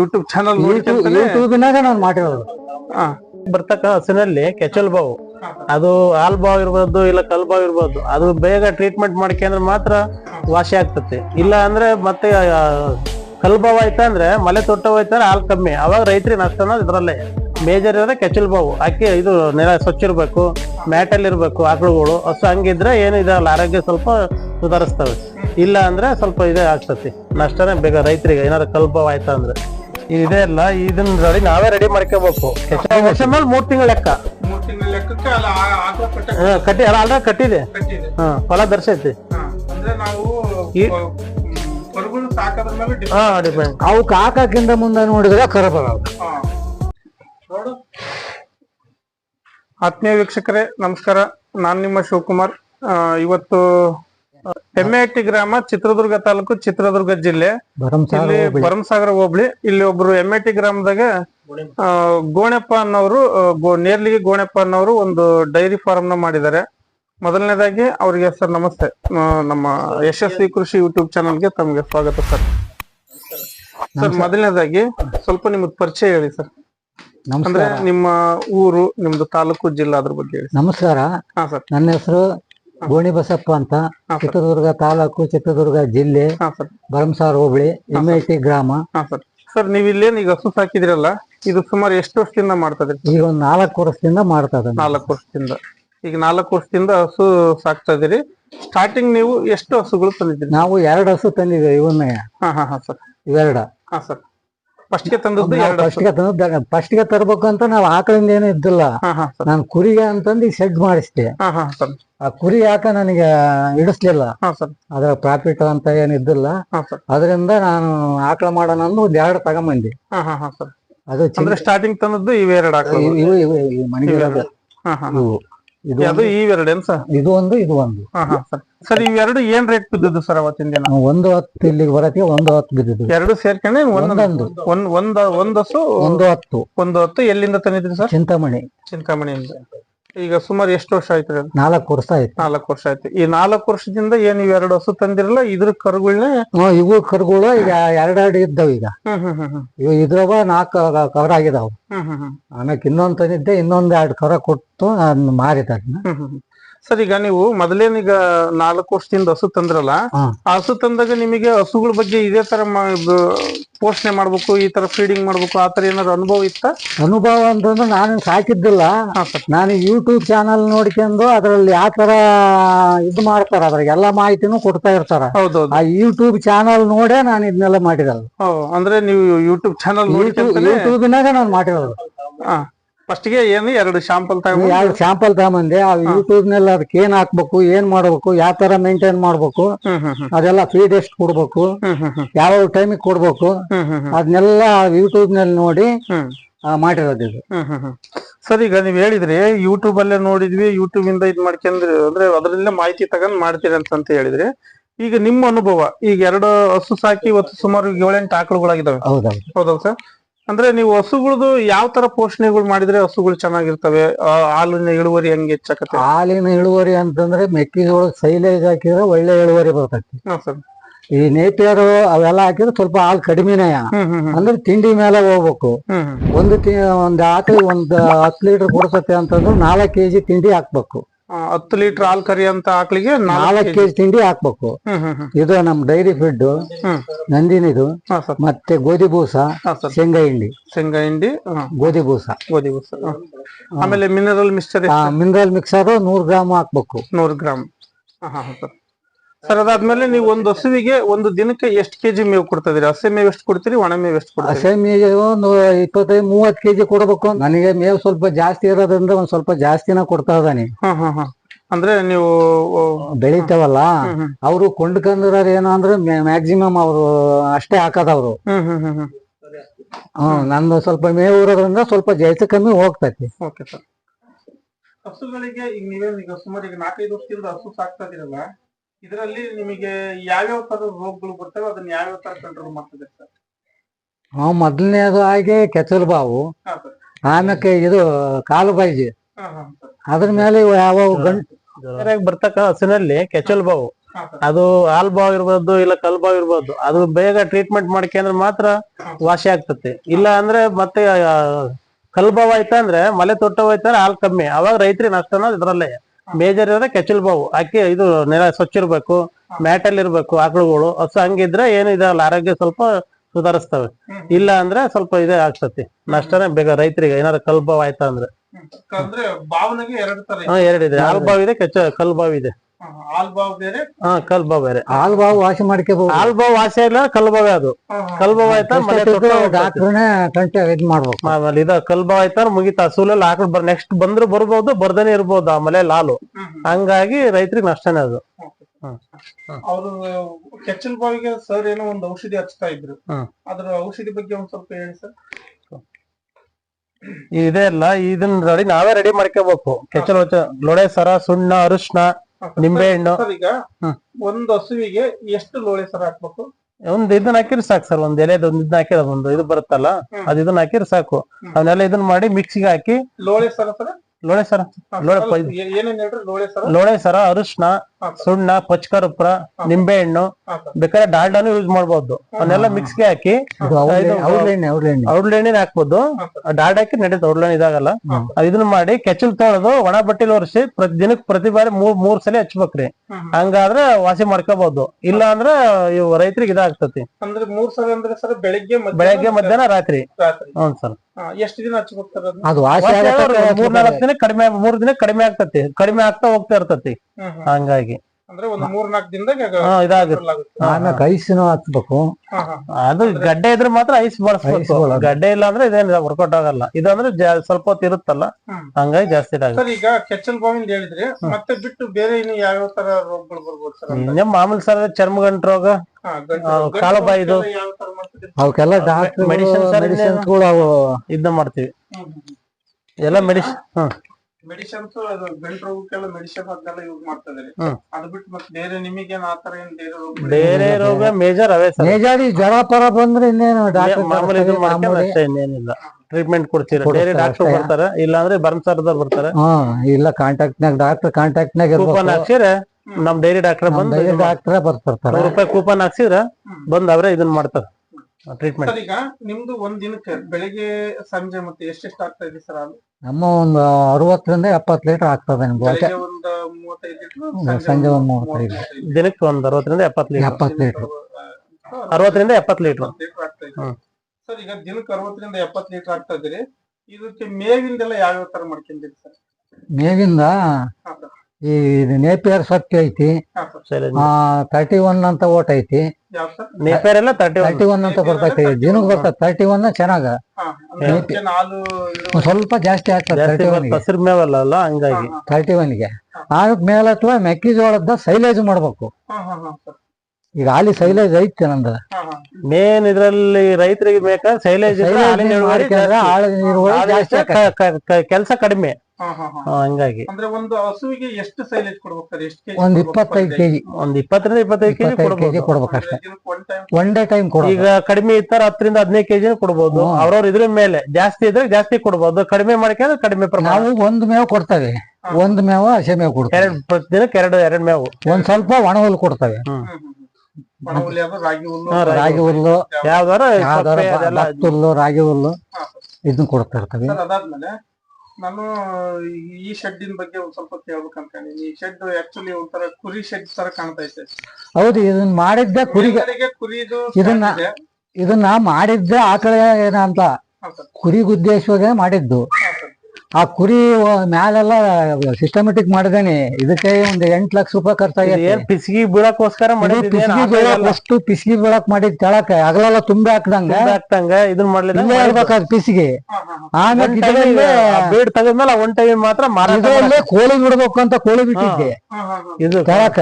YouTube channel YouTube ಯೂಟ್ಯೂಬಿನಾಗ ನಾನು ಮಾಡಿರೋದು. ಬರ್ತಕ್ಕ ಹಸಿನಲ್ಲಿ ಕೆಚಲ್ ಬಾವು. ಅದು ಹಾಲ್ ಬಾವ್ ಇರ್ಬೋದು ಇಲ್ಲ ಕಲ್ ಬಾವ್ ಇರ್ಬೋದು ಅದು ಬೇಗ ಟ್ರೀಟ್ಮೆಂಟ್ ಮಾಡ್ಕೊಂಡ್ರೆ ಮಾತ್ರ ವಾಸಿ ಆಗ್ತತೆ. ಇಲ್ಲ ಅಂದ್ರೆ ಮತ್ತೆ ಕಲ್ ಬಾವ್ ಆಯ್ತಾ ಅಂದ್ರೆ ಮಲೆ ತೊಟ್ಟ ಹೋಯ್ತಾರೆ ಹಾಲ್ ಕಮ್ಮಿ. ಅವಾಗ ರೈತರಿಗೆ ನಷ್ಟ ಅನ್ನೋದು ಇದ್ರಲ್ಲೇ. ಮೇಜರ್ ಇರೋದೇ ಕೆಚಲ್ ಬಾವು. ಅಕ್ಕಿ ಇದು ನೆಲ ಸ್ವಚ್ಛ ಇರ್ಬೇಕು ಮ್ಯಾಟಲ್ಲಿ ಇರ್ಬೇಕು ಆಕಳುಗಳು. ಹಸು ಹಂಗಿದ್ರೆ ಏನು ಇದಲ್ಲ ಆರೋಗ್ಯ ಸ್ವಲ್ಪ ಸುಧಾರಿಸ್ತವೆ. ಇಲ್ಲ ಅಂದ್ರೆ ಸ್ವಲ್ಪ ಇದೇ ಆಗ್ತತಿ. ನಷ್ಟನೇ ಬೇಗ ರೈತರಿಗೆ ಏನಾದ್ರು ಕಲ್ ಬಾವ್ ಆಯ್ತಾ ಅಂದ್ರೆ. ಇದೆ ಅಲ್ಲ ಇದನ್ನ ರೆಡಿ ನಾವೇ ರೆಡಿ ಮಾಡ್ಕೋಬೇಕು ವರ್ಷ ಮೇಲೆ ಮೂರ್ ತಿಂಗಳ ಲೆಕ್ಕ ಮೂರ್ ತಿಂಗಳ ಲೆಕ್ಕಕ್ಕೆ ಅಲ್ಲ ಆ- ಆಕಳ ಕಟ್ಟ ಹಾ, ಕಟ್ಟಿ ಅಲ್ಲ ಆಲ್ರೆಡಿ ಕಟ್ಟಿದೆ ಕಟ್ಟಿದೆ ಹಾ ಫಲ ದರ್ಶೈತಿ ಹಾ, ಅಂದ್ರೆ ನಾವು ಈ- ಹೊರಗಳು ಸಾಕೋದ್ರ ಮೇಲೆ ಡಿಪೆಂಡ್ ಹಾ ಡಿಪೆಂಡ್ ಅವಕ್ಕೆ ಹಾಕಕ್ಕಿಂತ ಮುಂದೆ ನೋಡಿದ್ರೆ ಕರ ನೋಡು ಆತ್ಮೀಯ ವೀಕ್ಷಕರೇ ನಮಸ್ಕಾರ ನಾನು ನಿಮ್ಮ ಶಿವಕುಮಾರ್ ಆ, ಇವತ್ತು ಹೆಮ್ಮೆಹಟ್ಟಿ ಗ್ರಾಮ ಚಿತ್ರದುರ್ಗ ತಾಲೂಕು ಚಿತ್ರದುರ್ಗ ಜಿಲ್ಲೆ. ಇಲ್ಲಿ. ಭರಮಸಾಗರ ಹೋಬಳಿ. ಇಲ್ಲಿ ಒಬ್ರು ಎಮ್ಮೆಟ್ಟಿ ಗ್ರಾಮದಾಗ ಗೋಣೆಪ್ಪ ಅನ್ನೋರು ನೇರ್ಲಿಗೆ ಗೋಣೆಪ್ಪ ಅನ್ನೋರು ಒಂದು ಡೈರಿ ಫಾರ್ಮ್ನ ಮಾಡಿದ್ದಾರೆ. ಮೊದಲನೇದಾಗಿ ಅವರಿಗೆ ಸರ್ ನಮಸ್ತೆ. ನಮ್ಮ ಯಶಸ್ವಿ ಕೃಷಿ ಯೂಟ್ಯೂಬ್ ಚಾನಲ್ಗೆ ತಮಗೆ ಸ್ವಾಗತ ಸರ್. ಸರ್ ಮೊದಲನೇದಾಗಿ ಸ್ವಲ್ಪ ನಿಮ್ದು ಪರಿಚಯ ಹೇಳಿ ಸರ್. ಅಂದ್ರೆ ನಿಮ್ಮ ಊರು ನಿಮ್ದು ತಾಲೂಕು ಜಿಲ್ಲಾ ಅದ್ರ ಬಗ್ಗೆ ಹೇಳಿ ನಮಸ್ಕಾರ. ಹಾ ಸರ್. ನನ್ನ ಹೆಸರು ಗೋಣಿ ಬಸಪ್ಪ ಅಂತ ಚಿತ್ರದುರ್ಗ ತಾಲೂಕು ಚಿತ್ರದುರ್ಗ ಜಿಲ್ಲೆ ಭರಮಸಾರ ಹೋಬಳಿ ಎಮ್ಮೆಟಿ ಗ್ರಾಮ. ಹಾ ಸರ್. ಸರ್ ನೀವು ಇಲ್ಲೇನ್ ಈಗ ಹಸು ಸಾಕಿದಿರಲ್ಲ ಇದು ಸುಮಾರು ಎಷ್ಟು ವರ್ಷದಿಂದ ಮಾಡ್ತಾ ಇದ್ರಿ ಈಗ ಒಂದ್ ನಾಲ್ಕು ವರ್ಷದಿಂದ ಮಾಡ್ತಾ ನಾಲ್ಕು ವರ್ಷದಿಂದ. ಈಗ ನಾಲ್ಕು ವರ್ಷದಿಂದ ಹಸು ಸಾಕ್ತಾ ಇದೀರಿ ಸ್ಟಾರ್ಟಿಂಗ್ ನೀವು ಎಷ್ಟು ಹಸುಗಳು ತಂದಿದ್ದೀರಿ? ನಾವು ಎರಡು ಹಸು ತಂದಿದ್ದೇವೆ ಇವನ್ನ. ಹಾ ಹಾ ಹಾ ಸರ್. ಇವೆರಡ. ಹಾ ಸರ್. ಫಸ್ಟ್ಗೆ ತಂದದ್ದು ಫಸ್ಟ್ಗೆ ಫಸ್ಟ್ಗೆ ತರ್ಬೇಕು ಅಂತ ನಾವು ಆಕಳಿಂದ ಏನೂ ಇದ್ದಿಲ್ಲ. ನಾನು ಕುರಿಗೆ ಅಂತಂದು ಈಗ ಶೆಡ್ ಮಾಡಿಸ್ದೆ. ಸರ್. ಆ ಕುರಿ ಯಾಕ ನನಗೆ ಇಡಿಸ್ಲಿಲ್ಲ ಅದರ ಪ್ರಾಫಿಟ್ ಅಂತ ಏನಿದ್ದಿಲ್ಲ ಇದ್ದಿಲ್ಲ. ಅದರಿಂದ ನಾನು ಆಕಳ ಮಾಡೋಣ ಅಂದು ಒಂದ್ ಎರಡು ತಗೊಂಬಂದಿ. ಅದು ಸ್ಟಾರ್ಟಿಂಗ್ ತಂದದ್ದು ಇವೆರಡು ಎರಡ ಇವು ಇವು ಮನೆಗೆ ಇವು. ಇದು ಅದು ಇವೆರಡೇನ್ ಸರ್? ಇದು ಒಂದು ಇದು ಒಂದು. ಸರ್. ಇವೆರಡು ಏನ್ ರೇಟ್ ಬಿದ್ದದ್ದು ಸರ್ ಅವತ್ತಿನ ದಿನ? ಒಂದು ಹತ್ತು ಇಲ್ಲಿಗೆ ಬರತ್ತೆ ಒಂದು ಹತ್ತು ಬಿದ್ದಿದ್ದು. ಎರಡು ಸೇರ್ಕೊಂಡೆ ಒಂದೊಂದು. ಒಂದ್ ಒಂದ್ ಒಂದ್ ಹಸು ಒಂದು ಹತ್ತು. ಒಂದು ಹತ್ತು ಎಲ್ಲಿಂದ ತಂದಿದ್ರಿ ಸರ್? ಚಿಂತಾಮಣಿ. ಚಿಂತಾಮಣಿಯಿಂದ. ಈಗ ಸುಮಾರು ಎಷ್ಟು ವರ್ಷ ಆಯ್ತು ರೀ ನಾಲ್ಕು ವರ್ಷ ಆಯ್ತು. ನಾಲ್ಕು ವರ್ಷ ಆಯ್ತು. ಈ ನಾಲ್ಕು ವರ್ಷದಿಂದ ಏನ್ ಇವ್ ಎರಡು ಹಸು ತಂದಿರಲ್ಲ ಇದ್ರ ಕರುಗಳನ್ನ ಹ್ಮ್, ಇವು ಕರುಗಳು ಈಗ ಎರಡೆರಡು ಇದ್ದಾವ ಈಗ. ಹ್ಮ್ ಹ್ಮ್ ಹ್ಮ್ ಹ್ಮ್. ಇವು ಇದ್ರವ ನಾಲ್ಕು ಕವರ್ ಆಗಿದಾವ. ಹ್ಮ್ ಹ್ಮ್ ಹ್ಮ್. ಆಮೇಲೆ ಇನ್ನೊಂದ್ ತಂದಿದ್ದೆ ಇನ್ನೊಂದ್ ಎರಡು ಕವರ ಕೊಟ್ಟು ಅದನ್ನ ಮಾರಿದ ಅದನ್ನ. ಹ್ಮ್ ಹ್ಮ್ ಹ್ಮ್. ಸರ್ ಈಗ ನೀವು ಮೊದಲೇನೀಗ ನಾಲ್ಕು ವರ್ಷದಿಂದ ಹಸು ತಂದ್ರಲ್ಲ ಹಾ. ಆ ಹಸು ತಂದಾಗ ನಿಮಗೆ ಹಸುಗಳ ಬಗ್ಗೆ ಇದೇ ತರ ಮಾ- ಪೋಷಣೆ ಮಾಡ್ಬೇಕು ಈ ತರ ಫೀಡಿಂಗ್ ಮಾಡ್ಬೇಕು ಆ ತರ ಏನಾದ್ರು ಅನುಭವ ಇತ್ತ? ಅನುಭವ ಅಂತಂದ್ರೆ ನಾನು ಸಾಕಿದ್ದಿಲ್ಲ. ನಾನು ಯೂಟ್ಯೂಬ್ ಚಾನಲ್ ನೋಡ್ಕೊಂಡು ಅದ್ರಲ್ಲಿ ಯಾವ ತರ ಇದು ಮಾಡ್ತಾರ ಅದ್ರಾಗ ಎಲ್ಲಾ ಮಾಹಿತಿನೂ ಕೊಡ್ತಾ ಇರ್ತಾರ. ಹೌದು ಆ ಯೂಟ್ಯೂಬ್ ಚಾನಲ್ ನೋಡೇ ನಾನು ಇದನ್ನೆಲ್ಲ ಮಾಡಿರಲ್ಲ ಅಂದ್ರೆ ನೀವು ಯೂಟ್ಯೂಬ್ ಚಾನಲ್ ಯೂಟ್ಯೂಬ್ ಯೂಟ್ಯೂಬಿನಾಗ ನಾನು ಮಾಡಿರೋದು. ಫಸ್ಟ್ಗೆ ಏನು ಎರಡು ಶಾಂಪಲ್ ತಗೊಂಡು ಎರಡು ಶಾಂಪಲ್ ತಗೊಂಬಂದೆ. ಆ ಯೂಟ್ಯೂಬ್ನಲ್ಲಿ ಅದಕ್ಕೆ ಏನ್ ಹಾಕ್ಬೇಕು ಏನ್ ಮಾಡ್ಬೇಕು ಯಾವ ತರ ಮೇಂಟೈನ್ ಮಾಡ್ಬೇಕು ಅದೆಲ್ಲ ಫೀಡ್ ಎಷ್ಟು ಕೊಡ್ಬೇಕು ಯಾವ ಟೈಮಿಗೆ ಕೊಡ್ಬೇಕು ಅದನ್ನೆಲ್ಲ ಯೂಟ್ಯೂಬ್ನಲ್ಲಿ ನೋಡಿ ಮಾಡಿರೋದು ಇದು. ಸರ್ ಈಗ ನೀವ್ ಹೇಳಿದ್ರಿ ಯೂಟ್ಯೂಬ್ ಅಲ್ಲೇ ನೋಡಿದ್ವಿ ಯೂಟ್ಯೂಬ್ ಇಂದ ಇದ್ ಮಾಡ್ಕೊಂಡ್ರಿ ಅಂದ್ರೆ ಅದರಿಂದ ಮಾಹಿತಿ ತಗೊಂಡ್ ಮಾಡ್ತೀರಿ ಅಂತ ಹೇಳಿದ್ರಿ ಈಗ ನಿಮ್ಮ ಅನುಭವ ಈಗ ಎರಡು ಹಸು ಸಾಕಿ ಇವತ್ತು ಸುಮಾರು ಏಳೆಂಟು ಆಕಳುಗಳಾಗಿದ್ದಾವೆ. ಹೌದಾ ಸರ್. ಅಂದ್ರೆ ನೀವು ಹಸುಗಳದು ಯಾವ ತರ ಪೋಷಣೆಗಳು ಮಾಡಿದ್ರೆ ಹಸುಗಳು ಚೆನ್ನಾಗಿರ್ತವೆ? ಹಾಲಿನ ಇಳುವರಿ ಹೆಂಗ್ ಹೆಚ್ಚಾಕತ್ತೆ? ಹಾಲಿನ ಇಳುವರಿ ಅಂತಂದ್ರೆ ಮೆಕ್ಕೆಜೋಳ ಸೈಲೇಜ್ ಹಾಕಿದ್ರೆ ಒಳ್ಳೆ ಇಳುವರಿ ಬರ್ತೈತಿ. ಈ ನೇಪಿಯರು ಅವೆಲ್ಲ ಹಾಕಿದ್ರೆ ಸ್ವಲ್ಪ ಹಾಲು ಕಡಿಮೆನೇ ಅಂದ್ರೆ ತಿಂಡಿ ಮೇಲೆ ಹೋಗ್ಬೇಕು. ಒಂದು ತಿ ಒಂದ್ ಆಕಳಿ ಒಂದ್ ಹತ್ತು ಲೀಟರ್ ಕೊಡ್ತತೆ ಅಂತಂದ್ರೆ ನಾಲ್ಕು ಕೆಜಿ ತಿಂಡಿ ಹಾಕ್ಬೇಕು. ಹತ್ತು ಲೀಟರ್ ಹಾಲ್ ಕರಿಯಂತ ಆಕಳಿಗೆ ನಾಲ್ಕು ನಾಲ್ಕು ಕೆಜಿ. ತಿಂಡಿ ಹಾಕ್ಬೇಕು. ಹ್ಮ್ ಹ್ಮ್ ಹ್ಮ್. ಇದು ನಮ್ ಡೈರಿ ಫೀಡ್. ಹ್ಮ್. ನಂದಿನಿದು. ಹಾ ಸರ್. ಮತ್ತೆ ಗೋಧಿ ಬೂಸ ಹಾ ಸರ್. ಶೇಂಗಾ ಹಿಂಡಿ. ಶೇಂಗಾ ಹಿಂಡಿ ಹಾ, ಗೋಧಿ ಬೂಸ. ಗೋಧಿ ಬೂಸ ಹಾ. ಆಮೇಲೆ ಮಿನರಲ್ ಮಿಕ್ಸ್ಚರ್ ಮಿನರಲ್ ಮಿಕ್ಸರ್ ನೂರ್ ಗ್ರಾಮ್ ಹಾಕ್ಬೇಕು. ನೂರು ಗ್ರಾಮ್. ಹಾ ಹಾ ಸರ್. ಸರ್ ಅದಾದ್ಮೇಲೆ ನೀವು ಒಂದು ಹಸುವಿಗೆ ಒಂದು ದಿನಕ್ಕೆ ಎಷ್ಟು ಕೆಜಿ ಮೇವು ಕೊಡ್ತದ್ರಿ ಅಸೆ ಹಸೆ ಮೇವು ಎಷ್ಟು ಕೊಡ್ತೀರಿ? ಒಣ ಮೇವು ಎಷ್ಟು ಕೊಡ್ತೀರಿ? ಹಸೆ ಮೇವು ಒಂದು ಇಪ್ಪತ್ತೈದು ಮೂವತ್ತು ಕೆಜಿ ಕೊಡಬೇಕು. ನನಗೆ ಮೇವು ಸ್ವಲ್ಪ ಜಾಸ್ತಿ ಇರೋದ್ರಿಂದ ಒಂದ್ ಸ್ವಲ್ಪ ಜಾಸ್ತಿನ ಕೊಡ್ತಾ ಇದ್ದಾನೆ. ಹಾ ಹಾ ಹಾ. ಅಂದ್ರೆ ನೀವು ಬೆಳಿತಾವಲ್ಲ? ಅವರು ಕೊಂಡ್ಕಂದ್ರ ಏನು ಅಂದ್ರೆ ಮ್ಯಾಕ್ಸಿಮಮ್ ಅವರು ಅಷ್ಟೇ ಹಾಕದವ್ರು. ಹ್ಮ್ ಹ್ಮ್ ಹ್ಮ್ ಹ್ಮ್. ಹ್ಮ್ ನಂದು ಸ್ವಲ್ಪ ಮೇವು ಇರೋದ್ರಿಂದ ಸ್ವಲ್ಪ ಜಾಸ್ತಿ ಕಮ್ಮಿ ಹೋಗ್ತೈತಿ. Okay sir. ಹಸುಗಳಿಗೆ ಈಗ ನೀವೇನು ಈಗ ಸುಮಾರು ಈಗ ನಾಲ್ಕೈದು ವರ್ಷದಿಂದ ಹಸು ಸಾಕ್ತಾ ಇದೀರಲ್ಲ ಇದರಲ್ಲಿ ನಿಮಗೆ ಯಾವ್ಯಾವ ತರ ರೋಗಗಳು ಬರ್ತವೆ ಅದನ್ನ ಯಾವ್ಯಾವ ತರ ಕಂಟ್ರೋಲ್ ಮಾಡ್ತದೆ ಸರ್? ಹ್ಮ್ ಮೊದಲನೇದು ಆಗಿ ಕೆಚಲ್ ಬಾವು ಹಾ ಸರ್. ಆಮೇಲೆ ಇದು ಕಾಲು ಬಾಯಿಜಿ ಹಾ ಹಾ ಸರ್. ಅದ್ರ ಮೇಲೆ ಇವು ಯಾವ ಗಂಟು ಬರ್ತಕ್ಕ ಹಸಿನಲ್ಲಿ ಕೆಚಲ್ ಬಾವು. ಅದು ಹಾಲ್ ಬಾವ್ ಇರ್ಬೋದು ಇಲ್ಲ ಕಲ್ ಬಾವ್ ಇರ್ಬೋದು. ಅದು ಬೇಗ ಟ್ರೀಟ್ಮೆಂಟ್ ಮಾಡ್ಕೊಂಡ್ರೆ ಮಾತ್ರ ವಾಸಿ ಆಗ್ತತಿ. ಇಲ್ಲ ಅಂದ್ರೆ ಮತ್ತೆ ಆ, ಕಲ್ ಬಾವ್ ಆಯ್ತಂದ್ರೆ ಮಲೆ ತೊಟ್ಟ ಹೋಯ್ತಾರೆ ಹಾಲ್ ಕಮ್ಮಿ. ಅವಾಗ ರೈತರಿಗೆ ನಷ್ಟ ಅನ್ನೋದು ಇದ್ರಲ್ಲೇ. ಮೇಜರ್ ಇರೋದೇ ಕೆಚಲ್ ಬಾವು ಅಕ್ಕಿ ಇದು ನೆಲ ಸ್ವಚ್ಛ ಇರ್ಬೇಕು ಮ್ಯಾಟಲ್ ಇರ್ಬೇಕು ಆಕಳುಗಳು. ಹಸು ಹಂಗಿದ್ರೆ ಏನು ಇದಲ್ಲ ಆರೋಗ್ಯ ಸ್ವಲ್ಪ ಸುಧಾರಿಸ್ತವೆ. ಇಲ್ಲ ಅಂದ್ರೆ ಸ್ವಲ್ಪ ಇದೇ ಆಗ್ತತಿ. ನಷ್ಟನೇ ಬೇಗ ರೈತರಿಗೆ ಏನಾದ್ರು ಕಲ್ಬಾವ್ ಆಯ್ತಾ ಅಂದ್ರೆ. ಎರಡಿದೆ ಹಾಲ್ ಬಾವ್ ಇದೆ. ಕೆಚ್ಚ ಕಲ್ಬಾವ್ ಇದೆ. ಹಾ ಕಲ್ ಬಾವ್ ಬೇರೆ. ಆಲ್ ಬಾವು ವಾಸಿ ಮಾಡ್ಕೋಬಹುದು ಆಲ್ ಬಾವ್ ವಾಸಿ ಇಲ್ಲ ಕಲ್ ಬಾವೇ ಅದು. ಕಲ್ ಬಾವ್ ಆಯ್ತಾ ಮನೆ ತೊಟ್ಟ ಹೋಗ್ತತಿ. ಡಾಕ್ಟ್ರನೇ ಕಂಟೆ ಇದ್ ಮಾಡ್ಬೇಕು. ಆಮೇಲೆ ಇದ ಕಲ್ ಬಾವ್ ಆಯ್ತಾ ಮುಗಿತಾ. ಹಸುಲೆಲ್ಲ ಆಕಳು ಬರ್ ನೆಕ್ಸ್ಟ್ ಬಂದ್ರು ಬರ್ಬೋದು ಬರ್ದೇನೆ ಇರ್ಬೋದು ಆಮೇಲೆ ಲಾಲು. ಹಂಗಾಗಿ ರೈತರಿಗೆ ನಷ್ಟನೇ ಅದು. ಅವರು ಕೆಚ್ಚಲ್ ಬಾವಿಗೆ ಸರ್ ಏನೋ ಒಂದು ಔಷಧಿ ಹಚ್ತಾ ಇದ್ರು. ಹ್ಮ್. ಅದ್ರ ಔಷಧಿ ಬಗ್ಗೆ ಒಂದ್ ಸ್ವಲ್ಪ ಹೇಳಿ ಸರ್. ಇದೆ ಅಲ್ಲ ಇದನ್ನ ರೆಡಿ ನಾವೇ ರೆಡಿ ಮಾಡ್ಕೋಬೇಕು. ಕೆಚ್ಚಲ್ ಲೊಡೆ ಸರ ಸುಣ್ಣ ಅರಿಶಿನ ನಿಂಬೆ ಹಣ್ಣು. ಸರ್ ಈಗ ಹ್ಮ್. ಒಂದು ಹಸುವಿಗೆ ಎಷ್ಟು ಲೋಳೆ ಸರ್ ಹಾಕ್ಬೇಕು? ಒಂದ್ ಇದನ್ನ ಹಾಕಿದ್ರೆ ಸಾಕು ಸರ್ ಒಂದ್ ಎಲೆದ ಒಂದ್ ಇದನ್ನ ಹಾಕಿದ್ರೆ ಒಂದು ಇದು ಬರುತ್ತಲ್ಲ ಹ್ಮ್. ಅದ್ ಇದನ್ನ ಹಾಕಿದ್ರೆ ಸಾಕು. ಅವನ್ನೆಲ್ಲ ಇದನ್ನ ಮಾಡಿ ಮಿಕ್ಸಿಗೆ ಹಾಕಿ ಲೋಳೆ ಸರ ಸರ? ಲೋಳೆ ಸರ ಲೋಳೆ ಲೋಳೆ ಸರ? ಅರಿಶಿನ ಸುಣ್ಣ ಪಚ್ಕರುಪ್ರ ನಿಂಬೆ ಹಣ್ಣು ಬೇಕಾದ್ರೆ ಡಾಲ್ಡಾನು ಯೂಸ್ ಮಾಡಬಹುದು ಅವನ್ನೆಲ್ಲ ಮಿಕ್ಸ್ಗೆ ಹಾಕಿ ಔಡ್ಲೆಣ್ಣೆ ಹಾಕ್ಬೋದು. ಡಾಲ್ಡ್ ಹಾಕಿ ನಡೀತದೆ ಔಡ್ಲೆಣ್ಣೆ ಇದಾಗಲ್ಲ. ಇದನ್ನ ಮಾಡಿ ಕೆಚ್ಚಲ್ ತೊಳೆದು ಒಣ ಬಟ್ಟೆಲಿ ಒರೆಸಿ ಪ್ರತಿ ದಿನಕ್ಕೆ ಪ್ರತಿ ಬಾರಿ ಮೂರ್ ಮೂರ್ ಸಲ ಹಚ್ಬೇಕ್ರಿ. ಹಂಗಾದ್ರೆ ವಾಸಿ ಮಾಡ್ಕೋಬಹುದು ಇಲ್ಲ ಅಂದ್ರೆ ಇವು ರೈತರಿಗೆ ಇದಾಗ್ತತಿ. ಅಂದ್ರೆ ಮೂರ್ ಸಲ ಅಂದ್ರೆ ಸರ್ ಬೆಳಿಗ್ಗೆ ಮಧ್ಯಾಹ್ನ, ಬೆಳಗ್ಗೆ ಮಧ್ಯಾಹ್ನ ರಾತ್ರಿ. Hmm sir. ಎಷ್ಟು ದಿನ ಹಚ್ಬೇಕು ಸರ್ ಅದು? ವಾಸಿ ಆಗತ್ತೆ ಮೂರ್ ನಾಲ್ಕು ದಿನ ಕಡಿಮೆ ಮೂರ್ ದಿನ ಕಡಿಮೆ ಆಗ್ತತಿ ಕಡಿಮೆ ಆಗ್ತಾ ಹೋಗ್ತಾ ಇರ್ತತಿ. ಹಂಗಾಗಿ. ಅಂದ್ರೆ ಒಂದು ಮೂರ್ ನಾಲ್ಕು ದಿನದಾಗ ಇದಾಗುತ್ತೆ. ಆಮೇಲೆ ಐಸಿನೂ ಹಚ್ಬೇಕು ಹಾ, ಹಾ. ಅದು ಗಡ್ಡೆ ಇದ್ರೆ ಮಾತ್ರ ಐಸ್ ಐಸ್ ಬಳಸ್ಬೇಕು. ಗಡ್ಡೆ ಇಲ್ಲ ಅಂದ್ರೆ ಇದೇನಿಲ್ಲ ವರ್ಕೌಟ್ ಆಗಲ್ಲ ಇದಂದ್ರೆ ಜಾ- ಸ್ವಲ್ಪ ಹೊತ್ತು ಇರುತ್ತಲ್ಲ ಹಂಗಾಗಿ ಜಾಸ್ತಿ ಇದಾಗುತ್ತೆ ಸರ್ ಈಗ ಕೆಚ್ಚಲ್ ಬಾವಿಂದ ಹೇಳಿದ್ರಿ ಮತ್ತೆ ಬಿಟ್ಟು ಬೇರೆ ಇನ್ನು ಯಾವ ತರ ರೋಗಗಳು ಬರ್ಬೋದು ಸರ್? ಮಾಮೂಲಿ ಸರ್ ಚರ್ಮ ಗಂಟು ರೋಗ ಹಾ, ಗಂಟು- ಆ, ಗಂಟು ಕಾಲು ಬಾಯಿದು. ರೋಗಕ್ಕೆಲ್ಲ ಯಾವ ತರ ಮಾಡ್ತಿದ್ದೀರಿ? ಅವಕ್ಕೆಲ್ಲ ಡಾಕ್ಟರ್ ಮೆಡಿಸಿನ್ ಇದನ್ನ ಮಾಡ್ತೀವಿ. ಎಲ್ಲ ಮೆಡಿಸಿನ್ ಹ್ಮ್ ಮೆಡಿಸಿನ್ಸ್ ಅದು ಗಂಟು ರೋಗಕ್ಕೆಲ್ಲ ಮೆಡಿಸಿನ್ ಅದೆಲ್ಲ ಯೂಸ್ ಮಾಡ್ತಾ ಇದ್ದೀರಿ ಹ್ಮ್. ಅದು ಬಿಟ್ಟು ಮತ್ತೆ ಬೇರೆ ನಿಮಗೇನ್ ಆತರ ಏನ್ ಬೇರೆ ರೋಗ ಬೇರೆ ರೋಗ ಮೇಜರ್ ಅವೇ ಸರ್. ಮೇಜಾರಿ ಜ್ವರ ಪರ ಬಂದ್ರೆ ಇನ್ನೇನು ಡಾಕ್ಟರ್ ಮಾಮೂಲಿ ಇದು ಮಾಡ್ಕೊಂಡು ಅಷ್ಟೇ ಇನ್ನೇನಿಲ್ಲ. ಟ್ರೀಟ್ಮೆಂಟ್ ಕೊಡ್ತೀರ? ಬೇರೆ ಡಾಕ್ಟರ್ ಬರ್ತಾರ ಇಲ್ಲ ಅಂದ್ರೆ ಬರ್ನ್ ಸರ್ದವ್ರು ಬರ್ತಾರೆ. ಹಾ ಇಲ್ಲ ಕಾಂಟ್ಯಾಕ್ಟ್ ನಾಗ ಡಾಕ್ಟರ್ ಕಾಂಟ್ಯಾಕ್ಟ್ ನಾಗ ಕೂಪನ್ ಹಾಕ್ಸಿದ್ರೆ ನಮ್ ಡೈರಿ ಡಾಕ್ಟರ್ ಬಂದು ಡಾಕ್ಟರ್ ಬರ್ತಾರ. ರೂಪಾಯಿ ಕೂಪನ್ ಹಾಕ್ಸಿದ್ರ ಬಂದ್ ಅವ್ರೆ ಇದನ್ನ ಮಾಡ್ತಾರೆ. ಟ್ರೀಟ್ಮೆಂಟ್ ಸರ್ ಈಗ ನಿಮ್ದು ಒಂದ್ ದಿನಕ್ಕೆ ಬೆಳಿಗ್ಗೆ ಸಂಜೆ ಮತ್ತೆ ಎಷ್ಟೆಷ್ಟು ಆಗ್ತಾ ಇದೆ ಸರ್ ಅದು ನಮ್ಮ ಒಂದು ಅರವತ್ತರಿಂದ ಎಪ್ಪತ್ತು ಲೀಟರ್ ಆಗ್ತದೆ ನಿಮ್ಗೆ ಬೆಳಿಗ್ಗೆ ಒಂದು ಮೂವತ್ತೈದು ಲೀಟರ್ ಸಂಜೆ ಒಂದ್ ಮೂವತ್ತೈದು. ದಿನಕ್ಕೆ ಒಂದ್ ಅರವತ್ತರಿಂದ ಎಪ್ಪತ್ತು ಲೀಟರ್ ಎಪ್ಪತ್ತು ಲೀಟರ್ ಅರವತ್ತರಿಂದ ಎಪ್ಪತ್ತು ಲೀಟರ್ ಲೀಟರ್ ಆಗ್ತಾ ಇದೆ. ಹ್ಮ್. ಸರ್ ಈಗ ದಿನಕ್ಕೆ ಅರವತ್ತರಿಂದ ಎಪ್ಪತ್ತು ಲೀಟರ್ ಆಗ್ತಾ ಇದ್ರಿ ಇದಕ್ಕೆ ಮೇವಿಂದೆಲ್ಲ ಯಾವ್ಯಾವ ತರ ಮಾಡ್ಕೊಂಡಿರಿ ಸರ್ ಮೇವಿಂದ ಹಾ ಸರ್ ಈ ನೇಪಿಯರ್ ಸತ್ಯ ಐತಿ. ತರ್ಟಿ ಒನ್ ಅಂತ ಓಟ್ ಐತಿ. ನೇಪೇರ್ ಎಲ್ಲ ತರ್ಟಿ ಒನ್ ಅಂತ ಬರ್ತೈತಿ. ದಿನಕ್ ಬರ್ತದೆ ತರ್ಟಿ ಒನ್ ಚೆನ್ನಾಗ. ಸ್ವಲ್ಪ ಜಾಸ್ತಿ ಆಗ್ತದೆ ತರ್ಟಿ ಒನ್ಗೆ ಹಸಿರು ಮೇವಲ್ಲ ಅಲ್ಲ ಹಂಗಾಗಿ. ತರ್ಟಿ ಒನ್ಗೆ ಆಗ ಮೇಲೆ ಅಥವಾ ಮೆಕ್ಕೆಜೋಳದ ಸೈಲೇಜ್ ಮಾಡ್ಬೇಕು. ಈಗ ಹಾಲಿ ಸೈಲೇಜ್ ಐತಿ ನಂದ. ಮೇನ್ ಇದ್ರಲ್ಲಿ ರೈತರಿಗೆ ಬೇಕಾ ಸೈಲೇಜ್ ಕೆಲಸ ಕಡಿಮೆ. ಹಂಗಾಗಿ. ಅಂದ್ರೆ ಒಂದು ಹಸುವಿಗೆ ಎಷ್ಟು ಸೈಲೇಜ್ ಕೊಡ್ಬೇಕು ಸರ್ ಎಷ್ಟು ಕೆಜಿ ಒಂದ್ ಇಪ್ಪತ್ತೈದು ಕೆಜಿ ಒಂದ್ ಇಪ್ಪತ್ತರಿಂದ ಇಪ್ಪತ್ತೈದು ಕೆಜಿ ಕೊಡ್ಬೋದು. ಕೊಡ್ಬೇಕಷ್ಟೇ ಒನ್ ಒನ್ ಡೇ ಟೈಮ್ ಕೊಡ ಈಗ ಕಡಿಮೆ ಇತ್ತರ ಹತ್ತರಿಂದ ಹದಿನೈದು ಕೆಜಿ ಕೊಡ್ಬೋದು. ಅವ್ರವ್ರ ಇದ್ರ ಮೇಲೆ ಜಾಸ್ತಿ ಇದ್ರೆ ಜಾಸ್ತಿ ಕೊಡ್ಬೋದು. ಕಡಿಮೆ ಮಾಡ್ಕೊಂಡ್ರೆ ಕಡಿಮೆ ಪ್ರಮಾಣ. ನಾವು ಒಂದ್ ಮೇವು ಕೊಡ್ತೇವೆ. ಒಂದ್ ಮೇವ ಹಸೆ ಮೇವ್ ಕೊಡ್ತೇವೆ. ಎರಡು ಪ್ರತಿ ದಿನಕ್ಕೆ ಎರಡು ಎರಡ್ ಮೇವು. ಒಂದ್ ಸ್ವಲ್ಪ ಒಣ ಹುಲ್ಲು ಕೊಡ್ತೇವೆ ರಾಗಿ ಹುಲ್ಲು? ರಾಗಿ ಹುಲ್ಲು. ಯಾವ್ದಾರ ಹುಲ್ಲು ರಾಗಿ ಹುಲ್ಲು ಇದನ್ನ ಕೊಡ್ತಾ ಇರ್ತೇವೆ ನಾನು ಈ ಶೆಡ್ಡಿನ ಬಗ್ಗೆ ಒಂದ್ ಸ್ವಲ್ಪ ಕೇಳ್ಬೇಕು ಅನ್ಕೊಂಡಿನಿ ಈ ಶೆಡ್ ಆಕ್ಚುಲಿ ಒಂಥರ ಕುರಿ ಶೆಡ್ ತರ ಕಾಣ್ತೈತೆ ಹೌದು ಇದನ್ನ ಮಾಡಿದ್ದ ಕುರಿಗೆ ಕುರಿದು ಇದನ್ನ- ಇದೆ. ಇದನ್ನ ಮಾಡಿದ್ದ ಆಕಳ ಏನ ಅಂತ? ಹಾ, ಕುರಿ ಉದ್ದೇಶವಾಗಿ ಮಾಡಿದ್ದು. ಆ ಕುರಿ ಮ್ಯಾಲೆಲ್ಲ ಸಿಸ್ಟಮೆಟಿಕ್ ಮಾಡಿದೇನೆ. ಇದಕ್ಕೆ ಒಂದ್ ಎಂಟ್ ಲಕ್ಷ ರೂಪಾಯಿ ಇದು ಪಿಸ್ಗಿ ಬೀಳಕ್ಕೋಸ್ಕರ ಪಿಸ್ಗಿ ಬೀಳಕ್ ಅಷ್ಟು ಪಿಸ್ಗಿ ಬೀಳಕ್ ಮಾಡಿದ್ ಕೆಳಕ ಅಗಲೆಲ್ಲ ತುಂಬಿ ಹಾಕ್ದಂಗ ಹಾಕ್ದಂಗ ಇದನ್ನ ಮಾಡ್ಲಿಲ್ಲ. ಇರ್ಬೇಕಾದ್ ಪಿಸ್ಗಿ. ಆಮೇಲೆ ಬೀಡ್ ತೆಗೆದ್ಮೇಲೆ ಒನ್ ಟೈಮ್ ಮಾತ್ರ ಇದರಲ್ಲೇ ಕೋಳಿ ಬಿಡ್ಬೇಕು ಅಂತ ಕೋಳಿ ಬಿಟ್ಟಿದ್ದೆ. ಇದು ಕೆಳಕ.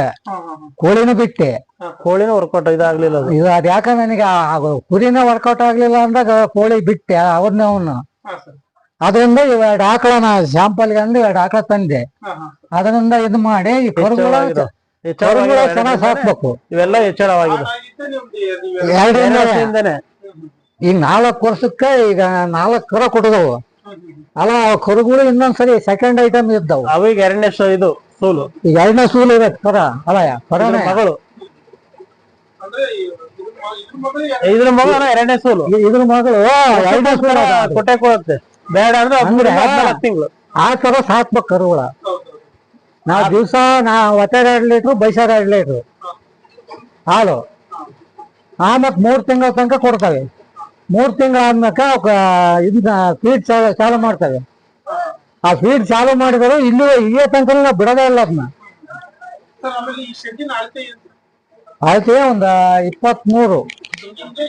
ಕೋಳಿನೂ ಬಿಟ್ಟೆ. ಕೋಳಿನ ವರ್ಕೌಟ್ ಇದಾಗ್ಲಿಲ್ಲ ಇದು ಅದ್ ಯಾಕ ನನಗೆ ಕುರಿನ ವರ್ಕೌಟ್ ಆಗ್ಲಿಲ್ಲ ಅಂದಾಗ ಕೋಳಿ ಬಿಟ್ಟೆ ಅವ್ರನ್ನ ಅವನು. ಅದರಿಂದ ಎರಡು ಆಕಳನ ಶಾಂಪಲ್ಗೆ ಅಂದ್ರೆ ಎರಡು ಆಕಳ ತಂದೆ. ಅದರಿಂದ ಇದು ಮಾಡಿ ಈ ಕರುಗಳ ಕರುಗಳ ಚೆನ್ನಾಗಿ ಸಾಕ್ಬೇಕು. ಇವೆಲ್ಲ ಎರಡರಿಂದ ವರ್ಷದಿಂದನೇ ಈಗ ನಾಲ್ಕು ವರ್ಷಕ್ಕೆ ಈಗ ನಾಲ್ಕು ಕರ ಕೊಟ್ಟದವು. ಅಲ್ಲ ಕರುಗಳು ಇನ್ನೊಂದ್ಸರಿ ಸೆಕೆಂಡ್ ಐಟಮ್ ಇದ್ದವು. ಅವಾಗ ಎರಡನೇ ಇದು ಸೂಲು. ಈಗ ಎರಡನೇ ಸೂಲು ಇರತ್ತೆ ಕರ ಅಲ್ಲ ಕರನೇ. ಇದ್ರ ಮಗಳು. ಇದ್ರ ಮಗಳು ಎರಡನೇ ಸೂಲು. ಇದ್ರ ಮಗಳು ಎರಡನೇ ಸೂಲು. ಕೊಟ್ಟೆ ಕೊಡುತ್ತೆ. ಬೇಡ ಅಂದ್ರೆ ಅಂದ್ರೆ ಹದಿನಾಲ್ಕು ತಿಂಗಳು. ಆ ತರ ಸಾಕ್ಬೇಕು ಕರುಗಳ. ನಾವ್ ದಿವಸ ನಾ ಒತ್ತೆರಡು ಎರಡು ಲೀಟ್ರು ಬೈಸಾರ ಎರಡು ಲೀಟ್ರು. ಹಾಲು. ಆ ಮತ್ ಮೂರ್ ತಿಂಗಳ ತನಕ ಕೊಡ್ತವೆ. ಮೂರ್ ತಿಂಗಳ ಆದ್ಮೇಕ ಇದನ್ನ ಫೀಡ್ ಚಾಲು ಮಾಡ್ತವೆ. ಆ ಫೀಡ್ ಚಾಲು ಮಾಡಿದ್ರು ಇಲ್ಲಿ ಇಲ್ಲೇ ತನಕ ನಾವು ಬಿಡೋದೇ ಇಲ್ಲ ಅದನ್ನ ಆಮೇಲೆ ಅಳತೆ ಒಂದ ಆಯ್ತು ಒಂದ್ ಇಪ್ಪತ್ಮೂರು. ಹಿಂಗಿಂಗೆ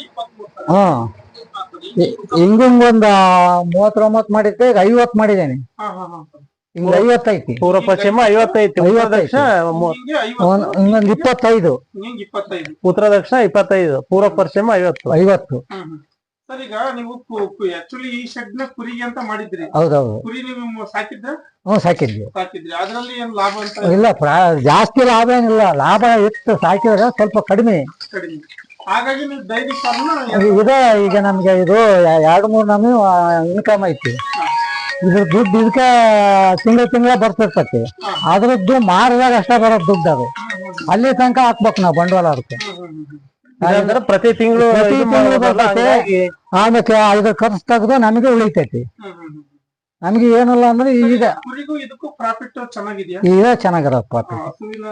ಒಂದ್ ಮೂವತ್ತೊಂಬತ್ತು ಮಾಡಿದ್ದೆ ಈಗ ಐವತ್ ಮಾಡಿದ್ದೇನೆ. ಹಿಂಗ ಐವತ್ತೈತಿ. ಪೂರ್ವ ಪಶ್ಚಿಮ ಐವತ್ತೈತಿ. ಉತ್ತರ. ದಕ್ಷಿಣ ಹಿಂಗೊಂದ್ ಇಪ್ಪತ್ತೈದು. ಉತ್ತರ ದಕ್ಷಿಣ ಇಪ್ಪತ್ತೈದು ಪೂರ್ವ ಪಶ್ಚಿಮ ಐವತ್ತು. ಐವತ್ತು. ಹ್ಮ್ ಹ್ಮ್. ಸರ್ ಈಗ ನೀವು ಆಕ್ಚುಲಿ ಈ ಶೆಡ್ನ ಕುರಿಗೆ ಅಂತ ಮಾಡಿದ್ರಿ. ಹೌದೌದು. ಕುರಿ ನೀವು ಸಾಕಿದ್ರ? ಹ್ಞೂ ಸಾಕಿದ್ವಿ. ಸಾಕಿದ್ರಿ. ಅದ್ರಲ್ಲಿ ಏನ್ ಲಾಭ ಅಂತ? ಇಲ್ಲ ಪ್ರಾ- ಜಾಸ್ತಿ ಲಾಭ ಏನಿಲ್ಲ. ಲಾಭ ಇತ್ತು ಸಾಕಿದ್ರೆ ಸ್ವಲ್ಪ ಕಡಿಮೆ. ಕಡಿಮೆ. ಇದೆ ಈಗ ನಮ್ಗೆ ಇದು ಎರಡು ಮೂರು ನಮಗೆ ಇನ್ಕಮ್ ಐತಿ. ಇದ್ರ ದುಡ್ಡು ಇದಕ್ಕೆ ತಿಂಗಳ ತಿಂಗಳ ಬರ್ತಿರ್ತತಿ. ಅದ್ರದ್ದು ಮಾರಿದಾಗ ಅಷ್ಟೇ ಬರೋ ದುಡ್ಡು ಅದು. ಅಲ್ಲಿ ತನಕ ಹಾಕ್ಬೇಕು ನಾವು ಬಂಡವಾಳ ಅದಕ್ಕೆ. ಪ್ರತಿ ತಿಂಗಳು ಪ್ರತಿ ತಿಂಗಳು ಬರ್ತೈತೆ. ಆಮೇಲೆ ಇದ್ರ ಖರ್ಚು ತೆಗೆದು ನಮಗೆ ಉಳಿತೈತಿ. ನಮ್ಗೆ ಏನಲ್ಲ ಅಂದ್ರೆ ಈಗ ಕುರಿಗೂ ಇದಕ್ಕೂ ಪ್ರಾಫಿಟ್ ಚೆನ್ನಾಗಿದ್ಯಾ? ಈಗ ಹಸುವಿನ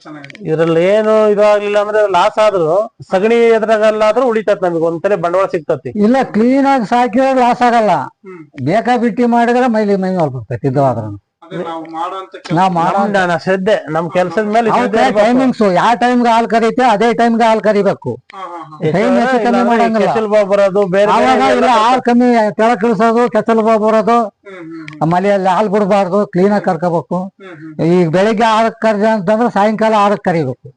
ಚೆನ್ನಾಗಿದೆ ಇದ್ರಲ್ಲಿ ಏನು ಇದಾಗ್ಲಿಲ್ಲ ಅಂದ್ರೆ ಲಾಸ್ ಆದ್ರೂ ಸಗಣಿ ಎದ್ರಾಗಲ್ಲಾದ್ರೂ ಉಳಿತತ್ ನಮಗೆ ಒಂದ್ಸರಿ ಬಂಡವಾಳ ಸಿಗ್ತತಿ. ಇಲ್ಲ ಕ್ಲೀನ್ ಆಗಿ ಸಾಕಿದ್ರೆ ಲಾಸ್ ಆಗಲ್ಲ. ಬೇಕಾಬಿಟ್ಟಿ ಬೇಕಾ ಬಿಟ್ಟಿ ಮಾಡಿದ್ರೆ ಮೈಲಿ ಮೈ ಹೊರಬರ್ತೈತಿ ಬರ್ತೈತಿ ಇದ್ದಾದ್ರೂ ನಾವು ಮಾಡುವಂತ ನಾವ್ ಮಾಡೋ ನಮ್ ನ- ಶ್ರದ್ಧೆ ನಮ್ ಕೆಲ್ಸದ ಮೇಲೆ ಟೈಮಿಂಗ್ಸ್ ಯಾವ ಟೈಮ್ಗೆ ಹಾಲು ಕರೀತೆ ಅದೇ ಟೈಮ್ಗೆ ಹಾಲು ಕರಿಬೇಕು. ಟೈಮ್ ಕಮ್ಮಿ ಮಾಡಂಗಿಲ್ಲ. ಕೆಸಲ್ ಬರೋದು ಬೇರೆ ಇಲ್ಲ ಹಾಲು ಕಮ್ಮಿ ಕೆಳ ಕೆಸಲ್ ಬಾ ಬರೋದು ಮನೆಯಲ್ಲಿ ಹಾಲು ಬಿಡಬಾರ್ದು ಕ್ಲೀನ್ ಆಗಿ ಕರ್ಕೋಬೇಕು. ಈಗ ಬೆಳಿಗ್ಗೆ ಆರಕ್ಕೆ ಕರ್ದ ಅಂತಂದ್ರೆ ಸಾಯಂಕಾಲ ಆರಕ್ಕೆ ಕರಿಬೇಕು.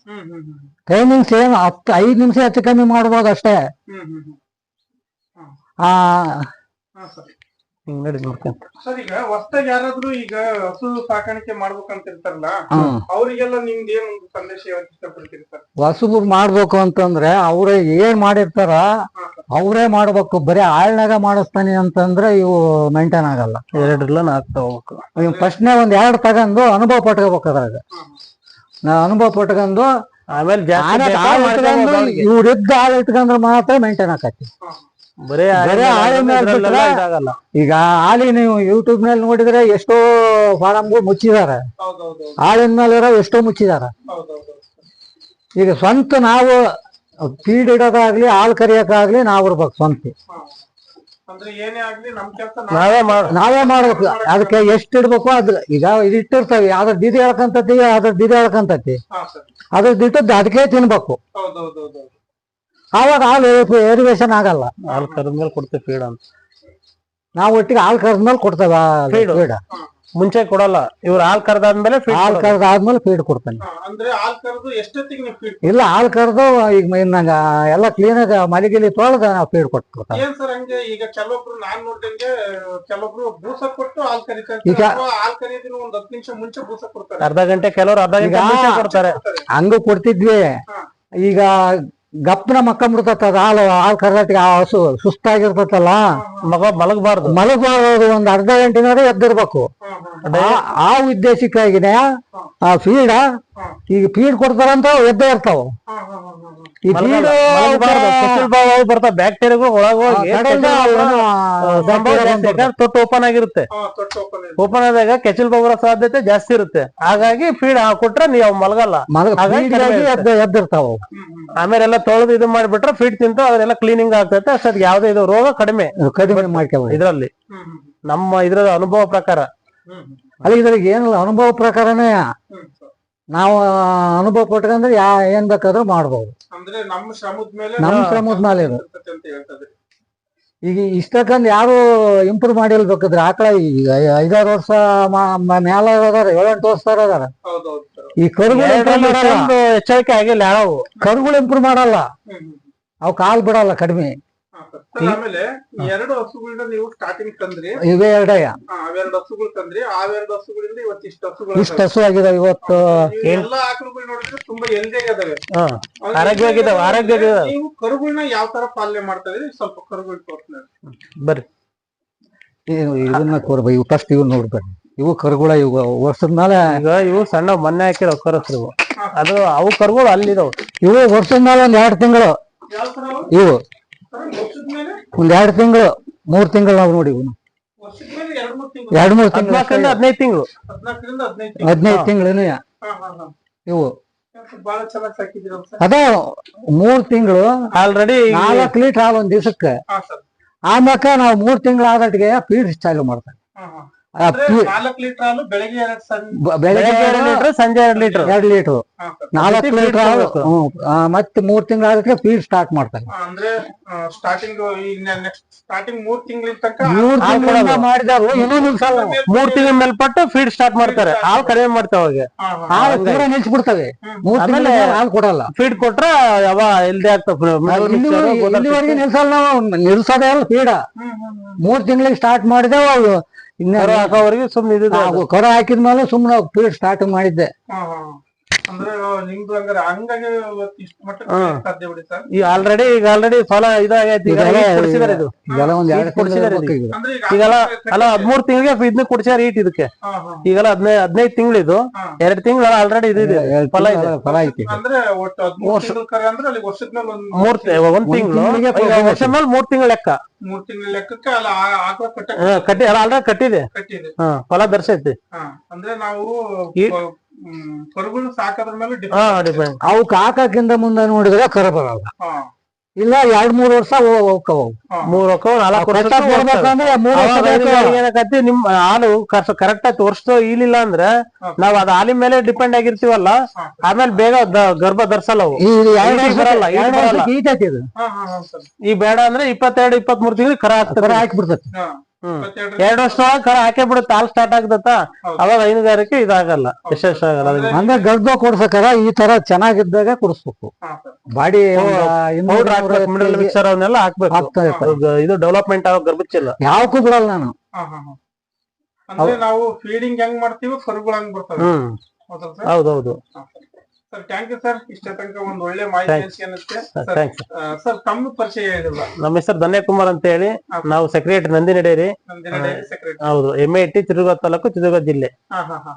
ಟೈಮಿಂಗ್ಸ್ ಏನು ಹತ್ತು ಐದು ನಿಮಿಷ ಹೆಚ್ಚು ಕಮ್ಮಿ ಮಾಡ್ಬೋದು ಅಷ್ಟೇ. ಆ ಹಿಂಗ್ ನಡಿ ನೋಡ್ಕೊಂತ. ಸರ್ ಈಗ ಹೊಸದಾಗ ಯಾರಾದ್ರೂ ಈಗ ಹಸು ಸಾಕಾಣಿಕೆ ಮಾಡ್ಬೇಕಂತ ಇರ್ತಾರಲ್ಲ ಹ್ಮ್. ಅವರಿಗೆಲ್ಲ ನಿಮ್ದು ಏನ್ ಒಂದು ಸಂದೇಶ ಹೇಳಕ್ ಇಷ್ಟಪಡ್ತೀರಿ ಸರ್? ಹೊಸಬ್ರು ಮಾಡ್ಬೇಕು ಅಂತಂದ್ರೆ ಅವ್ರೇ ಏನ್ ಮಾಡಿರ್ತಾರ ಅವರೇ ಮಾಡ್ಬೇಕು. ಬರೀ ಆಳ್ನಾಗ ಮಾಡಿಸ್ತಾನೆ ಅಂತಂದ್ರೆ ಇವು ಮೇಂಟೈನ್ ಆಗಲ್ಲ. ಎರಡ್ರಲ್ಲ ನಾಲ್ಕು ತಗೋಬೇಕು ಇವ್ ಫಸ್ಟ್ನೇ ಒಂದ್ ಎರಡು ತಗೊಂಡು ಅನುಭವ ಪಟ್ಕೋಬೇಕು ಅದ್ರಾಗ. ನಾ ಅನುಭವ ಪಟ್ಕೊಂಡು ಆಮೇಲೆ ಜಾಸ್ತಿ ಆಮೇಲೆ ಬೇಕಾ ಆಳ್ ಮಾಡ್ಕೊಂಡು ಇಟ್ಕೊಂಡು ಅವ್ರಿಗೆ. ಇವ್ರಿದ್ದ ಆಳ್ ಇಟ್ಕೊಂಡ್ರೆ ಮಾತ್ರ ಮೇಂಟೈನ್ ಆಕತಿ ಬರೇ ಬರೇ ಬಿಟ್ರೆ- ಇದಾಗಲ್ಲ. ಈಗ ಹಾಲಿ ನೀವು ಯೂಟ್ಯೂಬ್ನಲ್ಲಿ ನೋಡಿದ್ರೆ ಎಷ್ಟೋ ಫಾರಂ ಮುಚ್ಚಿದಾರೆ ಹಾಲಿನ ಮೇಲೆ ಇರೋ ಎಷ್ಟೋ ಮುಚ್ಚಿದಾರ ಈಗ ಸ್ವಂತ ನಾವು ಫೀಡ್ ಇಡೋದಾಗ್ಲಿ ಹಾಲು ಕರಿಯಕಾಗ್ಲಿ ನಾವ್ ಇರ್ಬೇಕು ಸ್ವಂತ. ಅಂದ್ರೆ ಏನೇ ಆಗ್ಲಿ ನಮ್ ಕೆಲಸ ನಾವೇ ಮಾಡ್ ನಾವೇ ಮಾಡ್ಬೇಕು. ಅದಕ್ಕೆ ಎಷ್ಟ್ ಇಡ್ಬೇಕು ಅದ್ ಈಗ ಇದು ಅದ್ರ ಯಾವ್ದ್ರ ದಿದಿ ಹೇಳ್ಕಂತತಿ ಅದ್ರ ದಿದಿ ಹೇಳ್ಕಂತತಿ. ಅದ್ರ ದಿಟ್ಟದ್ದು ಅದಕ್ಕೆ ತಿನ್ಬೇಕು. ಆವಾಗ ಹಾಲು ಎರಿಗೇಷನ್ ಆಗಲ್ಲ. ಹಾಲು ಕರೆದ್ಮೇಲೆ ಕೊಡ್ತೇವೆ ಫೀಡ್ ಅಂತ. ನಾವು ಒಟ್ಟಿಗೆ ಹಾಲು ಕರೆದ್ಮೇಲೆ ಕೊಡ್ತೇವೆ? Feed. ಫೀಡ್ ಮುಂಚೆ ಕೊಡಲ್ಲ ಇವ್ರು ಹಾಲ್ ಕರೆದಾದ್ಮೇಲೆ ಫೀಡ್ ಹಾಲು ಕರೆದ ಆದ್ಮೇಲೆ ಫೀಡ್ ಕೊಡ್ತೇನೆ. ಅಂದ್ರೆ ಹಾಲ್ ಕರೆದು ಎಷ್ಟೊತ್ತಿಗೆ ನೀವು ಫೀಡ್ ಇಲ್ಲ ಹಾಲು ಕರೆದು ಈಗ ನಂಗ ಎಲ್ಲ ಕ್ಲೀನ್ ಆಗಿ ಮಲಿಗಿಲಿ ತೊಳೆದ ನಾವು ಫೀಡ್ ಕೊಟ್ಬಿಡ್ತಾನೆ ಏನ್ ಸರ್ ಹಂಗೆ? ಈಗ ಕೆಲವೊಬ್ರು ನಾನ್ ನೋಡ್ದಂಗೆ ಕೆಲವೊಬ್ರು ಬೂಸ ಕೊಟ್ಟು ಹಾಲ್ ಕರಿತಾರೆ. ಈಗ- ಅಥವಾ ಹಾಲ್ ಕರಿಯೋದಿನ ಒಂದ್ ಹತ್ತು ನಿಮಿಷ ಮುಂಚೆ ಬೂಸ ಕೊಡ್ತಾರೆ. ಅರ್ಧ ಗಂಟೆ ಕೆಲವ್ರು ಅರ್ಧ ಗಂಟೆ ಈಗ- ಮುಂಚೆ ಕೊಡ್ತಾರೆ. ಹಂಗೂ ಕೊಡ್ತಿದ್ವಿ. ಈಗ ಗಪ್ಪನ ಮಕ್ಕಂಬಿಡ್ತತ್ತ ಅದು ಹಾಲು ಹಾಲು ಕರ್ನಾಟಕ ಆ ಹಸು ಸುಸ್ತಾಗಿರ್ತತಲ್ಲ? ಮಗ ಮಲಗಬಾರ್ದು. ಮಲಗಬಾರದು ಒಂದು ಅರ್ಧ ಗಂಟೆನಾದ್ರೆ ಎದ್ದಿರ್ಬೇಕು. ಆ ಉದ್ದೇಶಕ್ಕಾಗಿನೇ ಆ ಫೀಡ್ ಈಗ ಫೀಡ್ ಕೊಡ್ತಾರಂತ ಎದ್ದೇ ಇರ್ತಾವ. ಬರ್ತಾವ ಬ್ಯಾಕ್ಟೀರಿಯಾಗಳು ಒಳಗ್ ಹೋಗಿ ತೊಟ್ಟು ಓಪನ್ ಆಗಿರುತ್ತೆ. ಓಪನ್ ಆದಾಗ ಕೆಚಲ್ ಬಾವು ಬರೋ ಸಾಧ್ಯತೆ ಜಾಸ್ತಿ ಇರುತ್ತೆ. ಹಾಗಾಗಿ ಫೀಡ್ ಹಾಕೊಟ್ರೆ ನೀವು ಅವು ಮಲಗಲ್ಲ. ಎದ್ದಿರ್ತಾವ. ಆಮೇಲೆ ಎಲ್ಲ ತೊಳೆದು ಇದು ಮಾಡ್ಬಿಟ್ರೆ ಫೀಡ್ ತಿಂತ ಅದೆಲ್ಲ ಕ್ಲೀನಿಂಗ್ ಆಗ್ತೈತೆ. ಅಷ್ಟೊತ್ತಿಗೆ ಯಾವ್ದೇ ಇದು ರೋಗ ಕಡಿಮೆ. ಕಡಿಮೆ ಇದ್ರಲ್ಲಿ ನಮ್ಮ ಇದ್ರ ಅನುಭವ ಪ್ರಕಾರ. ಅಲ್ಲಿ ಇದ್ರಿಗೆ ಏನಿಲ್ಲ ಅನುಭವ ಪ್ರಕಾರನೇ. ನಾವು ಅನುಭವ ಪಟ್ಕೊಂಡ್ರೆ ಯಾ ಏನ್ ಬೇಕಾದ್ರೂ ಮಾಡ್ಬೋದು. ಅಂದ್ರೆ ನಮ್ಮ ಶ್ರಮದ ಮೇಲೆ ನಮ್ಮ ಶ್ರಮದ ಮೇಲೆ ಇದು ಅಂತ ಹೇಳ್ತದೆ. ಈಗ ಇಷ್ಟಕ್ಕಂದ್ ಯಾರು ಇಂಪ್ರೂವ್ ಮಾಡಿಲ್ಬೇಕಿದ್ರೆ ಆಕಳ ಈಗ ಐದಾರು ವರ್ಷ ಮ್ಯಾಲ ಅದಾರ ಏಳೆಂಟು ವರ್ಷ ಅದಾರ ಈ ಕರುಗಳು ಎಚ್ಚರಿಕೆ ಆಗಿಲ್ಲ ಯಾವ ಕರುಗಳು ಇಂಪ್ರೂವ್ ಮಾಡಲ್ಲ. ಅವು ಕಾಲ್ ಬಿಡಲ್ಲ ಕಡಿಮೆ. ಸರ್. ಆಮೇಲೆ ಎರಡು ಹಸುಗಳನ್ನ ನೀವು ಸ್ಟಾರ್ಟಿಂಗ್ ತಂದ್ರಿ. ಇವೇ ಎರಡಯ್ಯ. ಆ, ಅವೆರಡು ಹಸುಗಳು ತಂದ್ರಿ. ಅವೆರಡು ಹಸುಗಳಿಂದ ಇವತ್ತು ಇಷ್ಟು ಹಸುಗಳು ಇಷ್ಟು ಹಸು ಆಗಿದೆ ಇವತ್ತು. ಎಲ್ಲಾ ಆಕಳುಗಳು ನೋಡಿದ್ರೆ ತುಂಬಾ ಹೆಲ್ದಿ ಅದಾವೆ ಆರೋಗ್ಯ ಆರೋಗ್ಯವಾಗಿದಾವೆ, ಆರೋಗ್ಯವಾಗಿದಾವೆ. ನೀವು ಕರುಗಳನ್ನ ಯಾವ ತರ ಪಾಲನೆ ಮಾಡ್ತಾ ಇದ್ರಿ ಸ್ವಲ್ಪ ಕರುಗಳು ತೋರಿಸ್ತಾರೆ ಬರ್ರಿ. ಇ- ಇದನ್ನ ಕೊಡ್ಬೇಕು ಇವು ಫಸ್ಟ್ ಇವ್ ನೋಡ್ಬೇಕು ಇವು ಕರುಗಳ ಇವು ವರ್ಷದ ಮೇಲೆ ಈಗ ಇವು ಸಣ್ಣ ಮೊನ್ನೆ ಹಾಕಿರೋ ಕರಸ್ ಇವು ಅದು ಅವು ಕರುಗಳು ಅಲ್ಲಿದಾವ್. ಇವು ವರ್ಷದ ಮೇಲೆ ಒಂದ್ ಎರಡು ತಿಂಗಳು. ಯಾವ ತರ ಅವು? ಇವು. ಒಂದ್ ಎರಡ್ ತಿಂಗಳು ಮೂರ್ ತಿಂಗಳು ನಾವು ನೋಡಿ ಎರಡ್ ಮೂರ್ ತಿಂಗಳು ಹದಿನೈದು ತಿಂಗಳು ಹದಿನೈದು ತಿಂಗಳು. ಹದಿನೈದು ತಿಂಗಳು ಹಾ ಹಾ ಹಾ ಇವು. ಅದ ಮೂರ್ ತಿಂಗಳು ಆಲ್ರೆಡಿ ನಾಲ್ಕು ಲೀಟರ್ ಹಾಲು ಒಂದ್ ದಿವಸಕ್ಕೆ. ಆಮ್ಯಾಕ ನಾವು ಮೂರ್ ತಿಂಗಳು ಆದಟ್ಟಿಗೆ ಫೀಡ್ ಚಾಲು ಮಾಡ್ತಾರೆ. ಬೆಳಗ್ಗೆ ಸಂಜೆ ಎರಡು ಲೀಟರ್. ಎರಡು ಲೀಟರ್. ನಾಲ್ಕು ಲೀಟರ್ ಹಾಲು ಮತ್ತೆ ಮೂರ್ ತಿಂಗಳ ಆದಕ್ಕೆ ಫೀಡ್ ಸ್ಟಾರ್ಟ್ ಮಾಡ್ತಾರೆ. ಆ, ಅಂದ್ರೆ ಸ್ಟಾರ್ಟಿಂಗ್ ಈಗ ನೆಕ್ಸ್ಟ್ ಸ್ಟಾರ್ಟಿಂಗ್ ಮೂರ್ ತಿಂಗಳಿಂದ. ಮಾಡಿದಾರು ಇನ್ನೂ ನಿಲ್ಸಲ್ಲ. ಮೂರ್ ತಿಂಗಳ ಮೇಲ್ಪಟ್ಟು ಫೀಡ್ ಸ್ಟಾರ್ಟ್ ಮಾಡ್ತಾರೆ. ಹಾಲು ಕಡಿಮೆ ಮಾಡ್ತಾವ ಅವಾಗ. ಹಾಲು ಕೂಡ ನಿಲ್ಸ್ಬಿಡ್ತವೆ. ಮೂರ್ ತಿಂಗಳ ಹಾಲು ಕೊಡಲ್ಲ. ಫೀಡ್ ಕೊಟ್ರ ಯಾವ ಇಲ್ದೆ ಆಗ್ತಾವ ನಿಲ್ಸಲ್ಲ ನಾವು. ನಿಲ್ಸೋದೇ ಅಲ್ಲ ಫೀಡ. ಮೂರ್ ತಿಂಗಳಿಗೆ ಸ್ಟಾರ್ಟ್ ಮಾಡಿದೆವು ಇನ್ನ ಹಾಕೋವರೆಗೆ ಸುಮ್ಮನೆ ಇದು ಕರ ಹಾಕಿದ್ಮೇಲೆ ಸುಮ್ಮನೆ ಫೀಡ್ ಸ್ಟಾರ್ಟ್ ಮಾಡಿದ್ದೆ. ಅಂದ್ರೆ ನಿಮ್ದು ಹಂಗಾರೆ ಹಂಗಾಗಿ ಇವತ್ತು ಇಷ್ಟು ಮಟ್ಟಕ್ಕೆ ಹಾ. ಬೆಳೆಯಕ್ ಸಾಧ್ಯ ಬಿಡಿ ಸರ್? ಈ ಆಲ್ರೆಡಿ ಈಗ ಆಲ್ರೆಡಿ ಫಲ ಇದಾಗೈತಿ ಈಗ ಇದೆಲ್ಲ- heat ಕೊಡ್ಸಿದಾರೆ ಇದು. ಇದೆಲ್ಲ ಒಂದ್ ಈಗ ಎರಡು ಕೊಡ್ಸಿದಾರೆ ತಿಂಗಳು ಈಗ ಅಂದ್ರೆ ಈಗ ಈಗೆಲ್ಲ ಆಸ್ಪತ್ರೆ ಅಲ್ಲ ಹದ್ಮೂರ್ ತಿಂಗಳಿಗೆ ಇದನ್ನ ಕೊಡ್ಸ್ಯಾರ ಈಟ್ ಇದಕ್ಕೆ. ಹಾ, ಹಾ. ಈಗೆಲ್ಲ ಹದಿನೈದು ಹದಿನೈದು ತಿಂಗಳಿದು ಹಾ. ಎರಡ್ ತಿಂಗಳ ಆಲ್ರೆಡಿ ಇದು ಇದೆ. ಎರಡು ಫಲ ಇದೆ. ತಿಂಗಳ ಫಲ ಐತಿ. ಅಂದ್ರೆ ಒಟ್ಟು ಹದಿಮೂರು ತಿಂಗಳು ಕರೆ ಅಂದ್ರೆ ಅಲ್ಲಿ ವರ್ಷದ ಮೇಲೆ ಒಂದ್ ಮೂರ್ ತಿ- ಒಂದ್ ತಿಂಗಳು. ತಿಂಗ್ಳಿಗೆ ಈಗ ಫಲ ವರ್ಷ ಮೇಲೆ ಮೂರ್ ತಿಂಗಳ ಲೆಕ್ಕ. ಮೂರ್ ತಿಂಗಳ ಲೆಕ್ಕಕ್ಕೆ ಅಲ್ಲಿ ಆಕಳ ಕಟ್ಟ ಹಾ, ಕಟ್ಟಿ ಅಲ್ಲ ಆಲ್ರೆಡಿ ಕಟ್ಟಿದೆ. ಕಟ್ಟಿದೆ. ಹಾ ಫಲ ದರ್ಶೈತಿ ಹಾ ಅಂದ್ರೆ ನಾವು ಈ- ಕರುಗಳು ಕಾಕಿಂದ ಮೇಲೆ ಹಾ ಡಿಪೆಂಡ್ ಅವಕ್ ಹಾಕಕ್ಕಿಂತ ಮುಂದೆ ನೋಡಿದ್ರೆ ಕರ ಬರಲ್ಲ ಇಲ್ಲ ಎರಡ್ ಮೂರ್ ವರ್ಷ ಹೋಗ್ತಾವ ಅವು. ಮೂರ್ ಅವು. ಏನಾಗತ್ತಿ ನಿಮ್ ಹಾಲು ಕರೆಕ್ಟ್ ಆಗಿ ವರ್ಷ ಇಲ್ಲಿಲ್ಲ ಅಂದ್ರೆ. ನಾವ್ ಅದ್ ಹಾಲಿನ ಮೇಲೆ ಡಿಪೆಂಡ್ ಆಗಿರ್ತೀವಲ್ಲ ಆಮೇಲೆ ಬೇಗ ಗರ್ಭ ಧರಿಸಲ್ಲ ಅವು. ಈ ಬೇಡ ಅಂದ್ರೆ ಇಪ್ಪತ್ತೆರಡು ಇಪ್ಪತ್ತ್ ಮೂರ್ ತಿಂಗಳು ಕರ ಕರ ಎರಡ್ ವರ್ಷ ಕರ ಹಾಕೇ ಬಿಡುತ್ತೆ ಹಾಲ್ ಸ್ಟಾರ್ಟ್ ಆಗ್ತತ್ತ. ಅವಾಗ ಹೈನುಗಾರಿಕೆ ಇದಾಗಲ್ಲ ಯಶಸ್ ಆಗಲ್ಲ. ಹಂಗ ಗರ್ಭ ಕೊಡ್ಸಕರ ಈ ತರ ಚೆನ್ನಾಗಿದ್ದಾಗ ಕುಡಿಸ್ಬೇಕು. ಬಾಡಿ ಮಿನರಲ್ ಮಿಕ್ಸರ್ ಅವನ್ನೆಲ್ಲ ಹಾಕ್ಬೇಕು. ಇದು ಡೆವಲಪ್ಮೆಂಟ್ ಆಗೋ ಗರ್ಭಚ್ಚಿಲ್ಲ. ಯಾವಕ್ಕೂ ಬಿಡಲ್ಲ ನಾನು. ನಾವು ಫೀಡಿಂಗ್ ಹೆಂಗ್ ಮಾಡ್ತೀವಿ ಕರುಗಳು ಹಂಗ್ ಬರ್ತವೆ. ಹ್ಮ್. ಹೌದಾ ಸರ್? ಹೌದೌದು. ಸರ್ ಥ್ಯಾಂಕ್ ಯು ಸರ್ ಇಷ್ಟ ತನಕ ಒಂದು ಒಳ್ಳೆ ಮಾಹಿತಿ ಅನ್ನಿಸುತ್ತೆ ಸರ್ ಸರ್ ತಮ್ಮ ಪರಿಚಯ ಹೇಳಿಲ್ಲ ನಮ್ಮ ಹೆಸರು ಧನ್ಯ ಕುಮಾರ್ ಅಂತ ಹೇಳಿ. ನಾವು secretary Nandini dairy Nandini dairy secretary ಹೌದು. M A T I T Chitradurga taluk Chitradurga ಜಿಲ್ಲೆ. ಹಾ ಹಾ ಹಾ